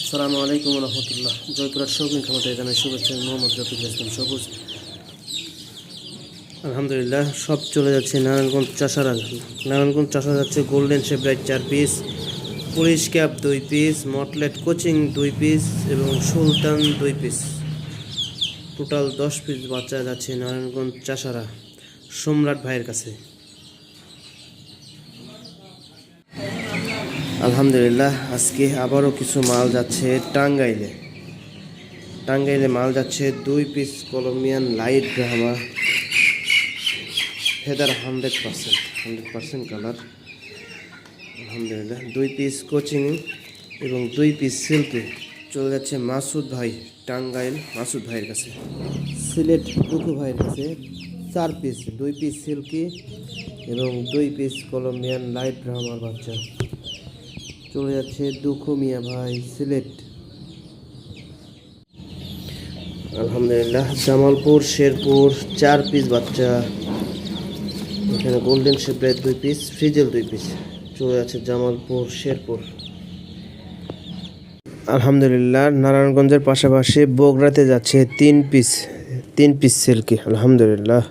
আসসালামু আলাইকুম রহমতুল্লাহ। জয়পুরার শৌখিন ক্ষমতা এখানে শুভেচ্ছা মোহাম্মদ রফিক ইসলাম সবুজ। আলহামদুলিল্লাহ, সব চলে যাচ্ছে নারায়ণগঞ্জ চাষারা নারায়ণগঞ্জ চাষা যাচ্ছে গোল্ডেন শেপরাইট চার পিস পুলিশ ক্যাপ দুই পিস মটলেট কোচিং দুই পিস এবং সুলতান দুই পিস টোটাল দশ পিস বাচ্চা যাচ্ছে নারায়ণগঞ্জ চাষারা। সম্রাট ভাইয়ের কাছে। আলহামদুলিল্লাহ, আজকে আবারও কিছু মাল যাচ্ছে টাঙ্গাইলে। টাঙ্গাইলে মাল যাচ্ছে দুই piece Colombian light Brahma feather hundred percent hundred percent colour আলহামদুলিল্লাহ, দুই পিস কোচিং এবং দুই পিস সিল্কি চলে যাচ্ছে মাসুদ ভাই টাঙ্গাইল, মাসুদ ভাইয়ের কাছে। সিলেট টুকু ভাইয়ের কাছে চার পিস দুই পিস সিল্কি এবং দুই পিস কলম্বিয়ান লাইট ড্রামার বাচ্চা। চলে যাচ্ছে দুঃখু মিয়া ভাই, সিলেট। আলহামদুলিল্লাহ, জামালপুর, শেরপুর, চার পিস বাচ্চা। এখানে গোল্ডেন শেপের দুই পিস ফ্রিজেল দুই পিস চলে যাচ্ছে জামালপুর, শেরপুর। আলহামদুলিল্লাহ, নারায়ণগঞ্জের পাশাপাশি বগুড়াতে যাচ্ছে তিন পিস তিন পিস সিল্কি আলহামদুলিল্লাহ।